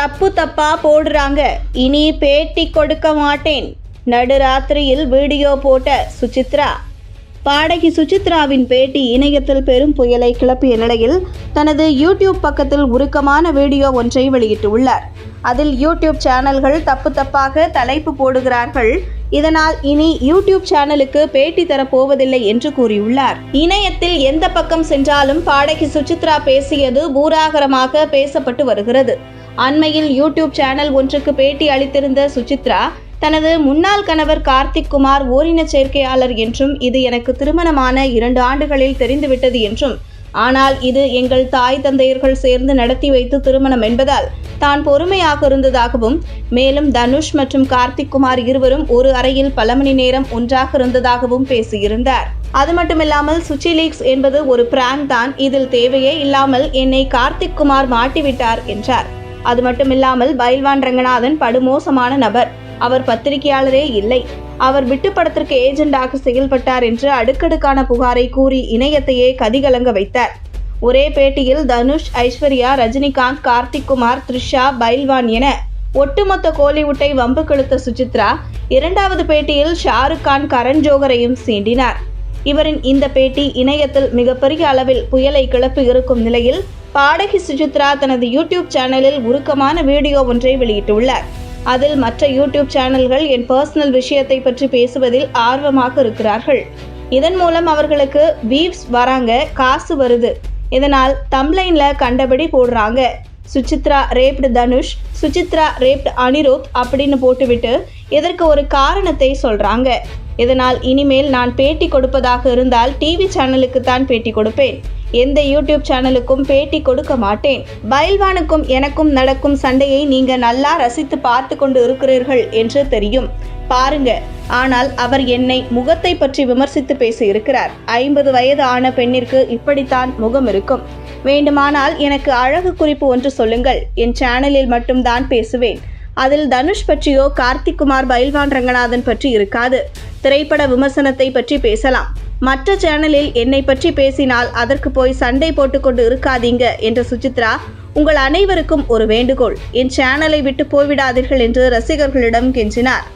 தப்பு தப்பா போடுறாங்க. இனி பேட்டி கொடுக்க மாட்டேன். நடுராத்திரியில் வீடியோ போட்ட சுசித்ரா. பாடகி சுசித்ராவின் பேட்டி இணையத்தில் பெரும் புயலை கிளப்பிய நிலையில் தனது யூடியூப் பக்கத்தில் உருக்கமான வீடியோ ஒன்றை வெளியிட்டுள்ளார். அதில் யூடியூப் சேனல்கள் தப்பு தப்பாக தலைப்பு போடுகிறார்கள். இதனால் இனி யூடியூப் சேனலுக்கு பேட்டி தரப்போவதில்லை என்று கூறியுள்ளார். இணையத்தில் எந்த பக்கம் சென்றாலும் பாடகி சுசித்ரா பேசியது பூராகரமாக பேசப்பட்டு வருகிறது. அண்மையில் யூடியூப் சேனல் ஒன்றுக்கு பேட்டி அளித்திருந்த சுசித்ரா தனது முன்னாள் கணவர் கார்த்திக் குமார் ஓரின சேர்க்கையாளர் என்றும் இது எனக்கு திருமணமான இரண்டு ஆண்டுகளில் தெரிந்துவிட்டது என்றும் ஆனால் இது எங்கள் தாய் தந்தையர்கள் சேர்ந்து நடத்தி வைத்து திருமணம் என்பதால் தான் பொறுமையாக இருந்ததாகவும் மேலும் தனுஷ் மற்றும் கார்த்திக் குமார் இருவரும் ஒரு அறையில் பல மணி நேரம் ஒன்றாக இருந்ததாகவும் பேசியிருந்தார். அது மட்டுமில்லாமல் சுச்சி லீக்ஸ் என்பது ஒரு பிராங்க் தான் இதில் தேவையே இல்லாமல் என்னை கார்த்திக் குமார் மாட்டிவிட்டார் என்றார். அது மட்டுமில்லாமல் பைல்வான் ரங்கநாதன் படுமோசமான நபர். அவர் பத்திரிகையாளரே இல்லை. அவர் விட்டு படத்திற்கு ஏஜெண்டாக செயல்பட்டார் என்று அடுக்கடுக்கான புகாரை கூறி இணையத்தையே கதிகலங்க வைத்தார். ஒரே பேட்டியில் தனுஷ் ஐஸ்வர்யா ரஜினிகாந்த் கார்த்திக் குமார் த்ரிஷா பைல்வான் என ஒட்டுமொத்த கோலிவுட்டை வம்பு கெழுத்த சுசித்ரா இரண்டாவது பேட்டியில் ஷாருக் கான் கரண் ஜோகரையும் சீண்டினார். இவரின் இந்த பேட்டி இணையத்தில் மிகப்பெரிய அளவில் புயலை கிளப்பி இருக்கும் நிலையில் பாடகி சுசித்ரா தனது யூடியூப் சேனலில் உருக்கமான வீடியோ ஒன்றை வெளியிட்டுள்ளார். அதில் மற்ற யூடியூப் சேனல்கள் என் பர்சனல் விஷயத்தை பற்றி பேசுவதில் ஆர்வமாக இருக்கிறார்கள். இதன் மூலம் அவர்களுக்கு வீவ்ஸ் வராங்க காசு வருது. இதனால் தம்லைன்ல கண்டபடி போடுறாங்க. சுசித்ரா ரேப்டு தனுஷ் சுசித்ரா ரேப்டு அனிருத் அப்படின்னு போட்டுவிட்டு இதற்கு ஒரு காரணத்தை சொல்றாங்க. இதனால் இனிமேல் நான் பேட்டி கொடுப்பதாக இருந்தால் டிவி சேனலுக்கு தான் பேட்டி கொடுப்பேன். எந்த யூடியூப் சேனலுக்கும் பேட்டி கொடுக்க மாட்டேன். பயல்வானுக்கும் எனக்கும் நடக்கும் சண்டையை நீங்க நல்லா ரசித்து பார்த்து கொண்டு இருக்கிறீர்கள் என்று தெரியும். பாருங்க. ஆனால் அவர் என்னை முகத்தை பற்றி விமர்சித்து பேசியிருக்கிறார் ஐம்பது வயது ஆன பெண்ணிற்கு இப்படித்தான் முகம் இருக்கும். வேண்டுமானால் எனக்கு அழகு குறிப்பு ஒன்று சொல்லுங்கள். என் சேனலில் மட்டும்தான் பேசுவேன். அதில் தனுஷ் பற்றியோ கார்த்திக் குமார் பைல்வான் ரங்கநாதன் பற்றி இருக்காது. திரைப்பட விமர்சனத்தை பற்றி பேசலாம். மற்ற சேனலில் என்னை பற்றி பேசினால் அதற்கு போய் சண்டை போட்டுக்கொண்டு இருக்காதீங்க என்ற சுசித்ரா உங்கள் அனைவருக்கும் ஒரு வேண்டுகோள். என் சேனலை விட்டு போய்விடாதீர்கள் என்று ரசிகர்களிடம் கெஞ்சினார்.